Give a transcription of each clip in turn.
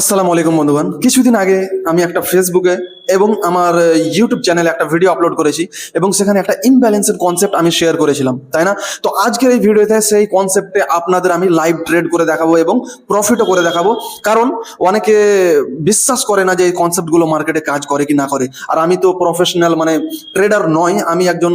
আসসালামু আলাইকুম বন্ধুগণ। কিছুদিন আগে আমি একটা ফেসবুকে এবং আমার ইউটিউব চ্যানেলে একটা ভিডিও আপলোড করেছি এবং সেখানে একটা ইমব্যালেন্সের কনসেপ্ট আমি শেয়ার করেছিলাম, তাই না? তো আজকের এই ভিডিওতে সেই কনসেপ্টে আপনাদের আমি লাইভ ট্রেড করে দেখাবো এবং প্রফিটও করে দেখাবো। কারণ অনেকে বিশ্বাস করে না যে এই কনসেপ্টগুলো মার্কেটে কাজ করে কি না করে। আর আমি তো প্রফেশনাল মানে ট্রেডার নয়, আমি একজন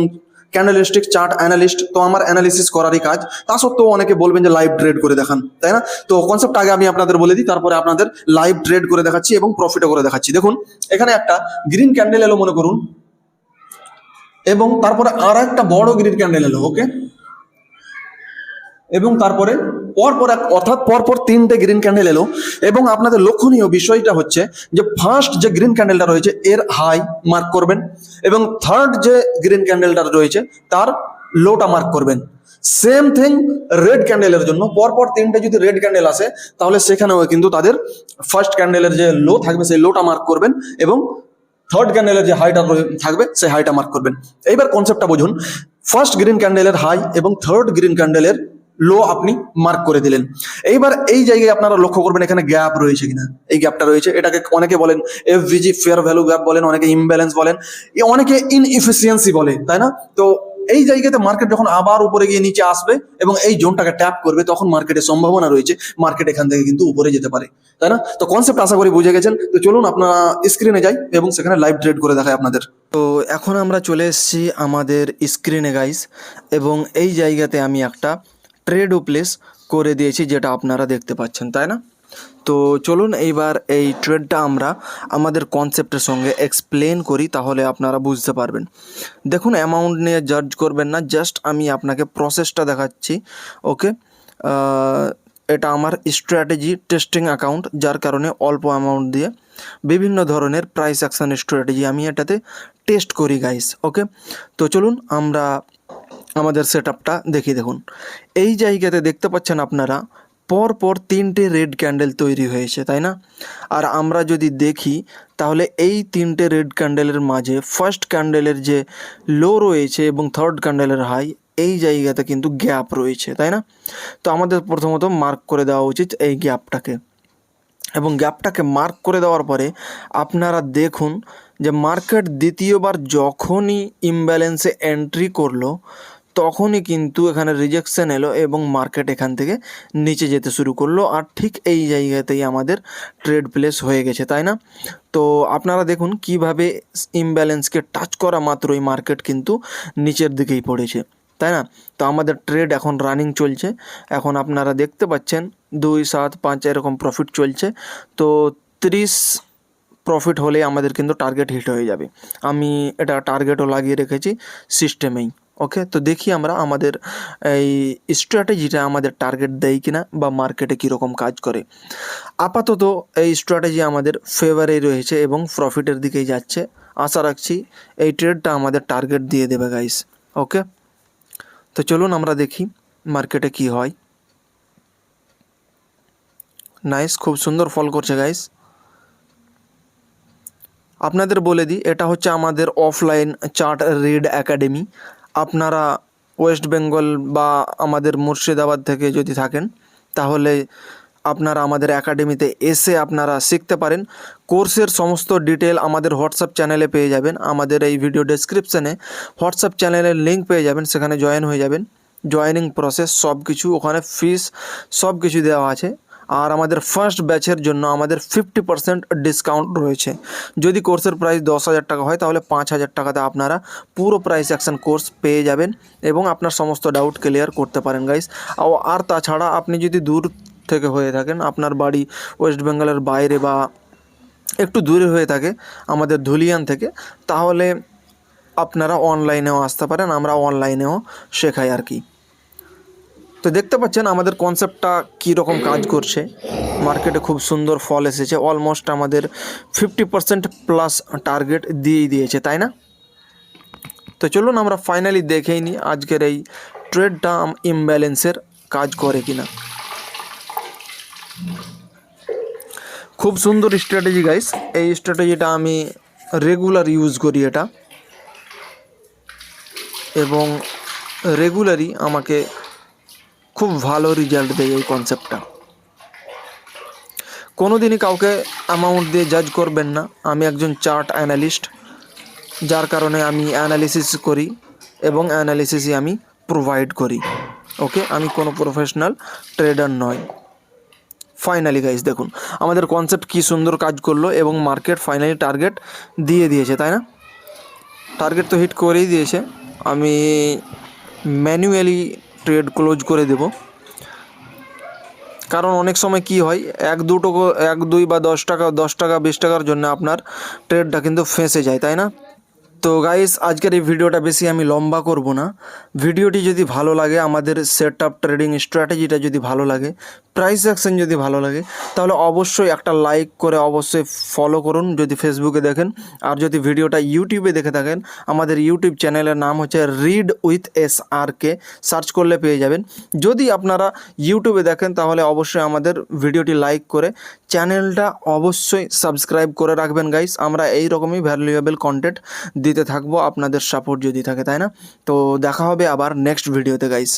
ক্যান্ডেলিস্টিক চার্ট অ্যানালিস্ট তো আমার অ্যানালিসিস করারই কাজ। তা সত্ত্বেও অনেকে বলবেন যে লাইভ ট্রেড করে দেখান, তাই না? তো কনসেপ্ট আগে আমি আপনাদের বলে দিই, তারপরে আপনাদের লাইভ ট্রেড করে দেখাচ্ছি এবং প্রফিটও করে দেখাচ্ছি। দেখুন, এখানে একটা গ্রিন ক্যান্ডেল এলো, মনে করুন, এবং তারপরে আর একটা বড় গ্রিন ক্যান্ডেল এলো ওকে এবং তারপরে পরপর এক অর্থাৎ পরপর তিনটে গ্রিন ক্যান্ডেল এলো এবং আপনাদের লক্ষণীয় বিষয়টা হচ্ছে যে ফার্স্ট যে গ্রিন ক্যান্ডেলটা রয়েছে, এর হাই মার্ক করবেন এবং থার্ড যে গ্রিন ক্যান্ডেলটা রয়েছে, তার লোটা মার্ক করবেন। সেম থিং রেড ক্যান্ডেলের জন্য। পরপর তিনটে যদি রেড ক্যান্ডেল আসে, তাহলে সেখানেও কিন্তু তাদের ফার্স্ট ক্যান্ডেলের যে লো থাকবে, সেই লোটা মার্ক করবেন এবং থার্ড ক্যান্ডেলের যে হাইটা থাকবে, সেই হাইটা মার্ক করবেন। এইবার কনসেপ্টটা বুঝুন। ফার্স্ট গ্রিন ক্যান্ডেলের হাই এবং থার্ড গ্রিন ক্যান্ডেলের লো আপনি মার্ক করে দিলেন। এইবার এই জায়গায় আপনারা লক্ষ্য করবেন এখানে গ্যাপ রয়েছে কিনা। এই গ্যাপটা রয়েছে। এটাকে অনেকে বলেন এফভিজি ফেয়ার ভ্যালু গ্যাপ বলেন, অনেকে ইমব্যালেন্স বলেন অনেকে ইনএফিসিয়েন্সি বলে, তাই না? তো এই জায়গাতে মার্কেট যখন আবার উপরে গিয়ে নিচে আসবে এবং এই জোনটাকে ট্যাপ করবে, তখন মার্কেটের সম্ভাবনা রয়েছে। মার্কেট এখান থেকে কিন্তু উপরে যেতে পারে, তাই না? তো কনসেপ্ট আশা করি বুঝে গেছেন। তো চলুন আপনারা স্ক্রিনে যাই এবং সেখানে লাইভ ট্রেড করে দেখায় আপনাদের। তো এখন আমরা চলে এসেছি আমাদের স্ক্রিনে গাইস এবং এই জায়গাতে আমি একটা ট্রেডও প্লেস করে দিয়েছি, যেটা আপনারা দেখতে পাচ্ছেন, তাই না? তো চলুন এইবার এই ট্রেডটা আমরা আমাদের কনসেপ্টের সঙ্গে এক্সপ্লেন করি, তাহলে আপনারা বুঝতে পারবেন। দেখুন অ্যামাউন্ট নিয়ে জাজ করবেন না জাস্ট আমি আপনাকে প্রসেসটা দেখাচ্ছি ওকে এটা আমার স্ট্র্যাটেজি টেস্টিং অ্যাকাউন্ট যার কারণে অল্প অ্যামাউন্ট দিয়ে বিভিন্ন ধরনের প্রাইস অ্যাকশন স্ট্র্যাটেজি আমি এটাতে টেস্ট করি গাইস ওকে তো চলুন আমরা আমাদের সেট আপটা দেখি দেখুন। এই জায়গাতে দেখতে পাচ্ছেন আপনারা পর পর তিনটে রেড ক্যান্ডেল তৈরি হয়েছে, তাই না? আর আমরা যদি দেখি, তাহলে এই তিনটে রেড ক্যান্ডেলের মাঝে ফার্স্ট ক্যান্ডেলের যে লো রয়েছে এবং থার্ড ক্যান্ডেলের হাই, এই জায়গাতে কিন্তু গ্যাপ রয়েছে, তাই না? তো আমাদের প্রথমত মার্ক করে দেওয়া উচিত এই গ্যাপটাকে। এবং গ্যাপটাকে মার্ক করে দেওয়ার পরে আপনারা দেখুন যে মার্কেট দ্বিতীয়বার যখনই ইমব্যালেন্সে এন্ট্রি করল তখনই কিন্তু এখানে রিজেকশন এলো এবং মার্কেট এখান থেকে নিচে যেতে শুরু করল। আর ঠিক এই জায়গাতেই আমাদের ট্রেড প্লেস হয়ে গেছে, তাই না? তো আপনারা দেখুন কীভাবে ইমব্যালেন্সকে টাচ করা মাত্রই মার্কেট কিন্তু নিচের দিকেই পড়েছে, তাই না? তো আমাদের ট্রেড এখন রানিং চলছে। এখন আপনারা দেখতে পাচ্ছেন দুই, সাত, পাঁচ এরকম প্রফিট চলছে। তো ত্রিশ প্রফিট হলে আমাদের কিন্তু টার্গেট হিট হয়ে যাবে। আমি এটা টার্গেটও লাগিয়ে রেখেছি সিস্টেমেই ওকে তো দেখি আমরা আমাদের, এই স্ট্র্যাটেজিটা আমাদের টার্গেট দেয় কিনা বা মার্কেটে কীরকম কাজ করে। আপাতত এই স্ট্র্যাটেজি আমাদের ফেভারেই রয়েছে এবং প্রফিটের দিকেই যাচ্ছে। আশা রাখছি এই ট্রেডটা আমাদের টার্গেট দিয়ে দেবে গাইস ওকে তো চলুন আমরা দেখি মার্কেটে কি হয়। নাইস খুব সুন্দর ফল করছে গাইস আপনাদের বলে দিই, এটা হচ্ছে আমাদের অফলাইন চার্ট রিড একাডেমি আপনারা ওয়েস্ট বেঙ্গল বা আমাদের মুর্শিদাবাদ থেকে যদি থাকেন, তাহলে আপনারা আমাদের একাডেমিতে এসে আপনারা শিখতে পারেন। কোর্সের সমস্ত ডিটেল আমাদের হোয়াটসঅ্যাপ চ্যানেলে পেয়ে যাবেন। আমাদের এই ভিডিও ডেসক্রিপশানে হোয়াটসঅ্যাপ চ্যানেলের লিঙ্ক পেয়ে যাবেন, সেখানে জয়েন হয়ে যাবেন। জয়েনিং প্রসেস সব কিছু ওখানে ফিস সব কিছু দেওয়া আছে। আর আমাদের ফার্স্ট ব্যাচের জন্য আমাদের ফিফটি পার্সেন্ট ডিসকাউন্ট রয়েছে। যদি কোর্সের প্রাইস দশ হাজার টাকা হয়, তাহলে পাঁচ হাজার টাকাতে আপনারা পুরো প্রাইস অ্যাকশন কোর্স পেয়ে যাবেন এবং আপনার সমস্ত ডাউট ক্লিয়ার করতে পারেন গাইস আর তাছাড়া আপনি যদি দূর থেকে হয়ে থাকেন, আপনার বাড়ি ওয়েস্ট বেঙ্গলের বাইরে বা একটু দূরে হয়ে থাকে, আমাদের ধুলিয়ান থেকে, তাহলে আপনারা অনলাইনেও আসতে পারেন, আমরা অনলাইনেও শেখাই আর কি। তো দেখতে পাচ্ছেন আমাদের কনসেপ্টটা কীরকম কাজ করছে। মার্কেটে খুব সুন্দর ফল এসেছে অলমোস্ট আমাদের ফিফটি পার্সেন্ট প্লাস টার্গেট দিয়েই দিয়েছে, তাই না? তো চলুন আমরা ফাইনালি দেখেই নিই আজকের এই ট্রেডটা ইমব্যালেন্সের কাজ করে কিনা। খুব সুন্দর স্ট্র্যাটেজি গাইস এই স্ট্র্যাটেজিটা আমি রেগুলার ইউজ করি এটা। এবং রেগুলারই আমাকে খুব ভালো রেজাল্ট দেয় এই কনসেপ্টটা কোনোদিনই কাউকে অ্যামাউন্ট দিয়ে জাজ করবেন না। আমি একজন চার্ট অ্যানালিস্ট যার কারণে আমি অ্যানালিসিস করি এবং অ্যানালিসিসই আমি প্রোভাইড করি। ওকে আমি কোনো প্রফেশনাল ট্রেডার নয় ফাইনালি গাইজ দেখুন, আমাদের কনসেপ্ট কী সুন্দর কাজ করল এবং মার্কেট ফাইনালি টার্গেট দিয়ে দিয়েছে, তাই না? টার্গেট তো হিট করেই দিয়েছে। আমি ম্যানুয়ালি ট্রেড ক্লোজ করে দেব। কারণ অনেক সময় কি হয়, এক দুটো এক দুই বা দশ টাকা দশ টাকা, বিশ টাকার জন্য আপনার ট্রেডটা কিন্তু ফেঁসে যায়, তাই না? তো গাইস আজকের এই ভিডিওটা বেশি আমি লম্বা করব না। ভিডিওটি যদি ভালো লাগে, আমাদের সেট আপ ট্রেডিং স্ট্র্যাটেজিটা যদি ভালো লাগে প্রাইস অ্যাকশন যদি ভালো লাগে, তাহলে অবশ্যই একটা লাইক করে অবশ্যই ফলো করুন যদি ফেসবুকে দেখেন। আর যদি ভিডিওটা ইউটিউবে দেখে থাকেন, আমাদের ইউটিউব চ্যানেলের নাম হচ্ছে Read with S R K search করলে পেয়ে যাবেন। যদি আপনারা ইউটিউবে দেখেন, তাহলে অবশ্যই আমাদের ভিডিওটি লাইক করে চ্যানেলটা অবশ্যই সাবস্ক্রাইব করে রাখবেন গাইস আমরা এই রকমই ভ্যালুয়েবল কন্টেন্ট দিতে থাকব, আপনাদের সাপোর্ট যদি থাকে, তাই না? তো দেখা হবে আবার নেক্সট ভিডিওতে গাইস